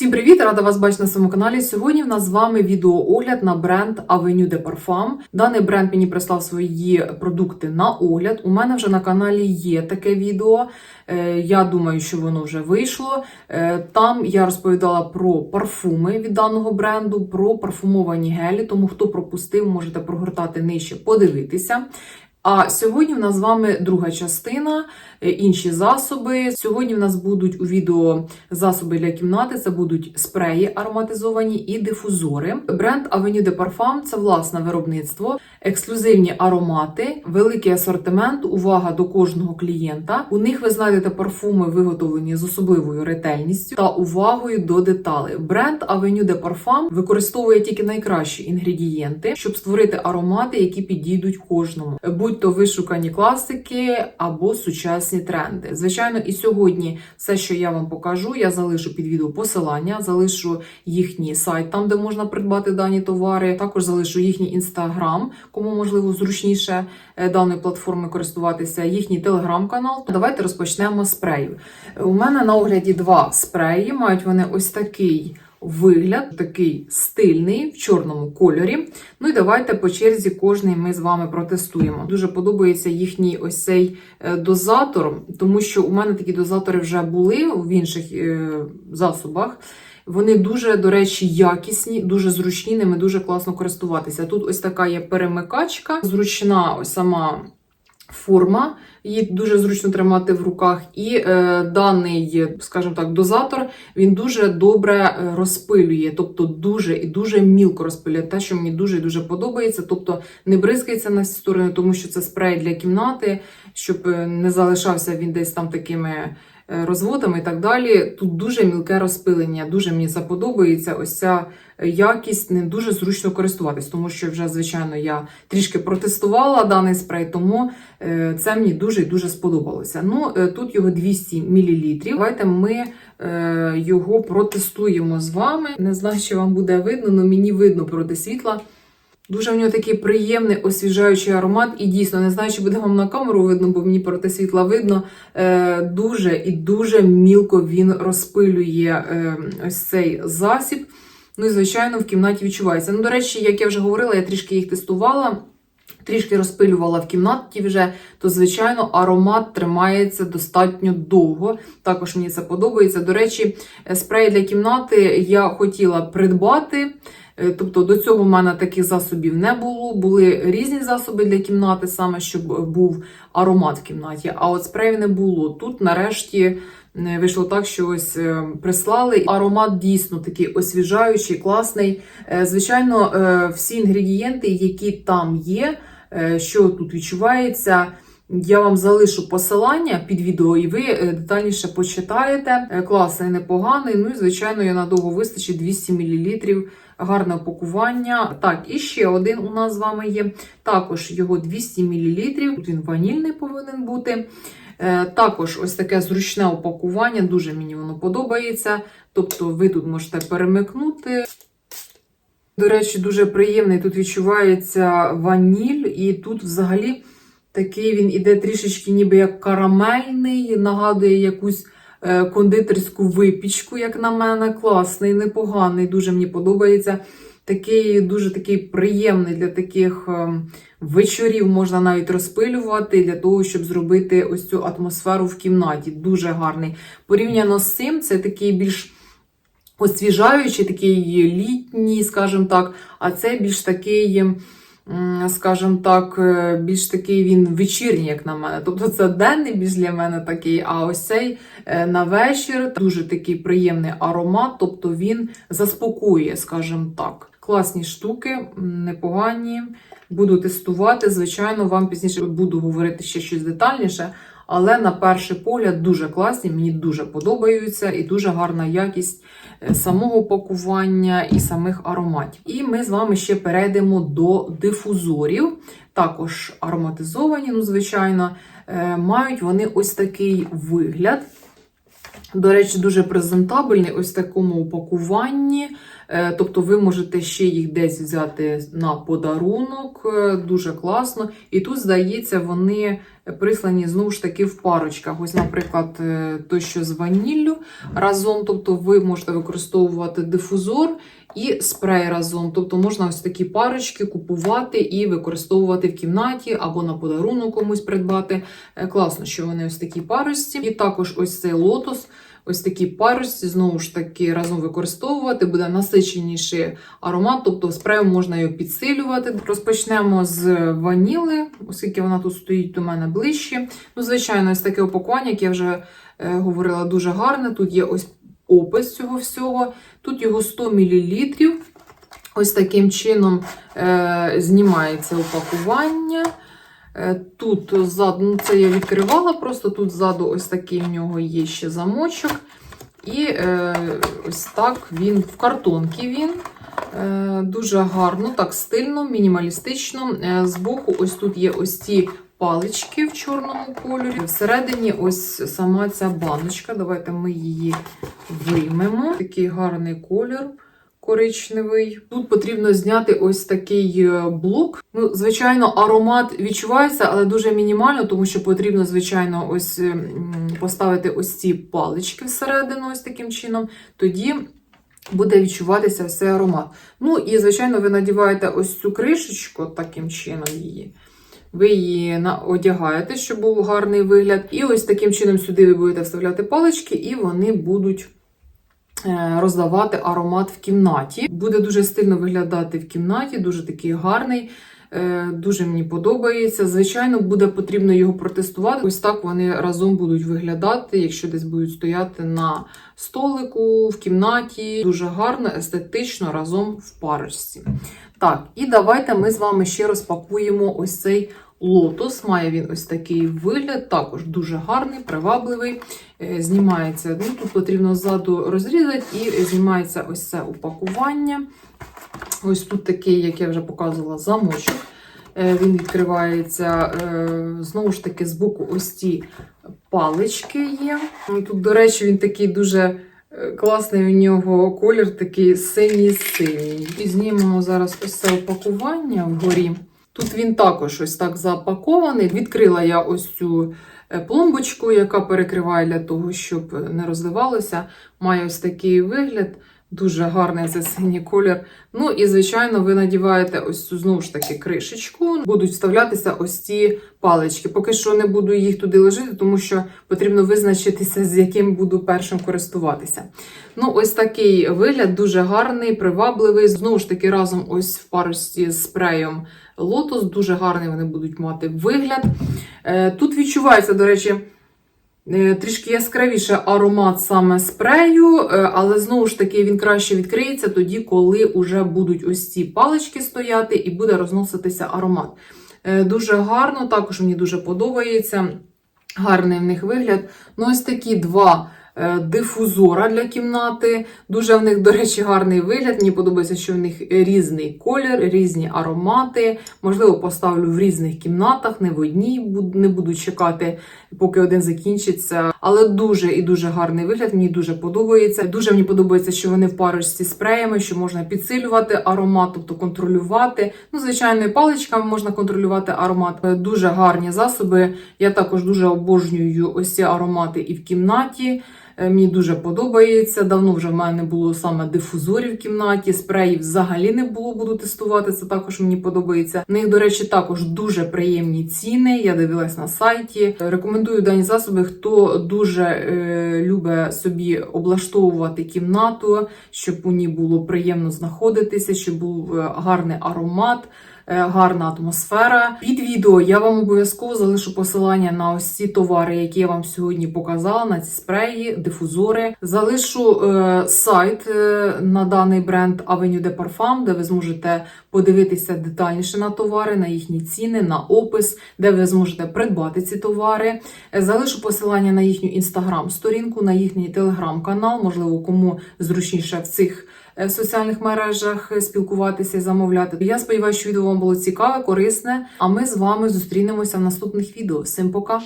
Всім привіт! Рада вас бачити на своєму каналі. Сьогодні в нас з вами відеоогляд на бренд Avenue de Parfum. Даний бренд мені прислав свої продукти на огляд. У мене вже на каналі є таке відео. Е, Я думаю, що воно вже вийшло. Е, Там я розповідала про парфуми від даного бренду, про парфумовані гелі. Тому хто пропустив, можете прогортати нижче, подивитися. А сьогодні в нас з вами друга частина, е, інші засоби. Сьогодні в нас будуть у відео засоби для кімнати. Це будуть спреї ароматизовані і дифузори. Бренд Avenue de Parfum – це власне виробництво, ексклюзивні аромати, великий асортимент, увага до кожного клієнта. У них ви знайдете парфуми, виготовлені з особливою ретельністю та увагою до деталей. Бренд Avenue de Parfum використовує тільки найкращі інгредієнти, щоб створити аромати, які підійдуть кожному, будь то вишукані класики або сучасні тренди. Звичайно, і сьогодні все, що я вам покажу, я залишу під відео посилання, залишу їхній сайт, там де можна придбати дані товари. Також залишу їхній інстаграм, кому можливо зручніше е, даною платформою користуватися. Їхній телеграм-канал. Давайте розпочнемо з спреїв. У мене на огляді два спреї. Мають вони ось такий. Вигляд такий стильний в чорному кольорі. Ну і давайте по черзі кожний ми з вами протестуємо. Дуже подобається їхній ось цей е, дозатор, тому що у мене такі дозатори вже були в інших е, засобах. Вони дуже, до речі, якісні, дуже зручні, ними дуже класно користуватися. Тут ось така є перемикачка, зручна ось сама форма. Її дуже зручно тримати в руках, і е, даний, скажімо так, дозатор він дуже добре е, розпилює, тобто дуже і дуже мілко розпилює те, що мені дуже і дуже подобається. Тобто не бризкається на всі сторони, тому що це спрей для кімнати, щоб е, не залишався він десь там такими розводами і так далі. Тут дуже мілке розпилення, дуже мені це подобається. Ось ця якість не дуже зручно користуватись, тому що вже, звичайно, я трішки протестувала даний спрей, тому е, це мені дуже і дуже сподобалося. Ну, е, тут його 200 мл. Давайте ми е, його протестуємо з вами. Не знаю, чи вам буде видно, але мені видно проти світла. Дуже в нього такий приємний освіжаючий аромат, і дійсно не знаю, чи буде вам на камеру видно, бо мені проти світла видно. Е, Дуже і дуже мілко він розпилює е, ось цей засіб. Ну і, звичайно, в кімнаті відчувається. Ну, до речі, як я вже говорила, я трішки їх тестувала. Трішки розпилювала в кімнаті вже, то, звичайно, аромат тримається достатньо довго. Також мені це подобається. До речі, спрей для кімнати я хотіла придбати. Е, Тобто до цього в мене таких засобів не було. Були різні засоби для кімнати, саме щоб був аромат в кімнаті. А от спреїв не було. Тут нарешті е, вийшло так, що ось е, прислали. Аромат дійсно такий освіжаючий, класний. Е, Звичайно, е, всі інгредієнти, які там є, е, що тут відчувається. Я вам залишу посилання під відео, і ви е, детальніше почитаєте. Е, Класний, непоганий. Ну і звичайно, я надовго вистачить 200 мл. Гарне упакування. Так, і ще один у нас з вами є. Також його 200 мл. Тут він ванільний повинен бути. Е, Також ось таке зручне упакування, дуже мені воно подобається. Тобто, ви тут можете перемикнути. До речі, дуже приємний. Тут відчувається ваніль, і тут взагалі такий він іде трішечки, ніби як карамельний, нагадує якусь е, кондитерську випічку, як на мене. Класний, непоганий, дуже мені подобається. Такий дуже такий приємний для таких е, вечорів можна навіть розпилювати для того, щоб зробити ось цю атмосферу в кімнаті. Дуже гарний. Порівняно з цим, це такий більш освіжаючий, такий літній, скажімо так, а це більш такий. Скажімо так, е, більш такий він вечірній, як на мене. Тобто це денний більш для мене такий, а ось цей е, на вечір дуже такий приємний аромат, тобто він заспокоює, скажімо так. Класні штуки, непогані. Буду тестувати. Звичайно, вам пізніше буду говорити ще щось детальніше. Але на перший погляд дуже класні, мені дуже подобаються і дуже гарна якість е, самого пакування і самих ароматів. І ми з вами ще перейдемо до дифузорів, також ароматизовані, ну, звичайно, Е, мають вони ось такий вигляд. До речі, дуже презентабельний ось такому упакуванні. Е, Тобто ви можете ще їх десь взяти на подарунок, е, дуже класно. І тут, здається, вони прислані знову ж таки в парочках. Ось, наприклад, е, той, що з ваніллю разом, тобто ви можете використовувати дифузор і спрей разом. Тобто можна ось такі парочки купувати і використовувати в кімнаті або на подарунок комусь придбати. Класно, що вони ось такі парочці. І також ось цей лотос. Ось такі парочці, знову ж таки, разом використовувати, буде насиченіший аромат, тобто спреєм можна його підсилювати. Розпочнемо з ваніли, оскільки вона тут стоїть до мене ближче. Ну, звичайно, ось таке опакування, як я вже е, говорила, дуже гарне. Тут є ось опис цього всього. Тут його 100 мл. Ось таким чином е, знімається упакування. Е, Тут ззаду, ну це я відкривала, просто тут ззаду ось такий в нього є ще замочок. І е, ось так він в картонці він. Е, дуже гарно, так стильно, мінімалістично. Е, збоку ось тут є ось ці палички в чорному кольорі. Всередині ось сама ця баночка. Давайте ми її виймемо. Такий гарний колір коричневий. Тут потрібно зняти ось такий е, блок. Ну, звичайно, аромат відчувається, але дуже мінімально, тому що потрібно, звичайно, ось е, поставити ось ці палички всередину, ось таким чином. Тоді. Буде відчуватися цей аромат. Ну і, звичайно, ви надіваєте ось цю кришечку таким чином її. Ви її одягаєте, щоб був гарний вигляд. І ось таким чином сюди ви будете вставляти палички, і вони будуть роздавати аромат в кімнаті. Буде дуже стильно виглядати в кімнаті, дуже такий гарний. е, Дуже мені подобається. Звичайно, буде потрібно його протестувати. Ось так вони разом будуть виглядати, якщо десь будуть стояти на столику, в кімнаті. Дуже гарно, естетично разом в парочці. Так, і давайте ми з вами ще розпакуємо ось цей лотос. Має він ось такий вигляд, також дуже гарний, привабливий. Е, Знімається, ну тут потрібно ззаду розрізати, і знімається ось це упакування. Ось тут такий, як я вже показувала, замочок. Е, Він відкривається е, знову ж таки з боку ось ці палички є. Тут, до речі, він такий дуже класний у нього колір, такий синій-синій. І знімемо зараз ось це опакування вгорі. Тут він також ось так запакований. Відкрила я ось цю е, пломбочку, яка перекриває для того, щоб не розливалося. Має ось такий вигляд. Дуже гарний це синій колір. Ну і, звичайно, ви надіваєте ось цю знову ж таки кришечку. Будуть вставлятися ось ці палички. Поки що не буду їх туди ложити, тому що потрібно визначитися, з яким буду першим користуватися. Ну, ось такий вигляд, дуже гарний, привабливий. Знову ж таки, разом ось в парочці з спреєм лотос. Дуже гарний вони будуть мати вигляд. Е, Тут відчувається, до речі. Е, Трішки яскравіше аромат саме спрею, е, але знову ж таки він краще відкриється тоді, коли вже будуть ось ці палички стояти і буде розноситися аромат. Е, Дуже гарно, також мені дуже подобається. Гарний в них вигляд. Ну, ось такі два дифузора для кімнати. Дуже в них, до речі, гарний вигляд. Мені подобається, що в них різний колір, різні аромати. Можливо, поставлю в різних кімнатах, не в одній, не буду чекати, поки один закінчиться. Але дуже і дуже гарний вигляд. Мені дуже подобається. Дуже мені подобається, що вони в парочці спреями, що можна підсилювати аромат, тобто контролювати. Ну, звичайно, паличками можна контролювати аромат. Е, Дуже гарні засоби. Я також дуже обожнюю ось ці аромати і в кімнаті. Е, Мені дуже подобається. Давно вже в мене не було саме дифузорів в кімнаті, спреїв взагалі не було, буду тестувати. Це також мені подобається. В них, до речі, також дуже приємні ціни. Я дивилась на сайті. Рекомендую дані засоби, хто дуже е, любить собі облаштовувати кімнату, щоб у ній було приємно знаходитися, щоб був е, гарний аромат. Е, Гарна атмосфера. Під відео я вам обов'язково залишу посилання на ось ці товари, які я вам сьогодні показала, на ці спреї, дифузори. Залишу е, сайт е, на даний бренд Avenue de Parfum, де ви зможете подивитися детальніше на товари, на їхні ціни, на опис, де ви зможете придбати ці товари. Е, Залишу посилання на їхню інстаграм-сторінку, на їхній телеграм-канал. Можливо, кому зручніше в цих е, соціальних мережах е, спілкуватися замовляти. Я сподіваюся, що відео вам було цікаве, корисне. А ми з вами зустрінемося в наступних відео. Всім пока!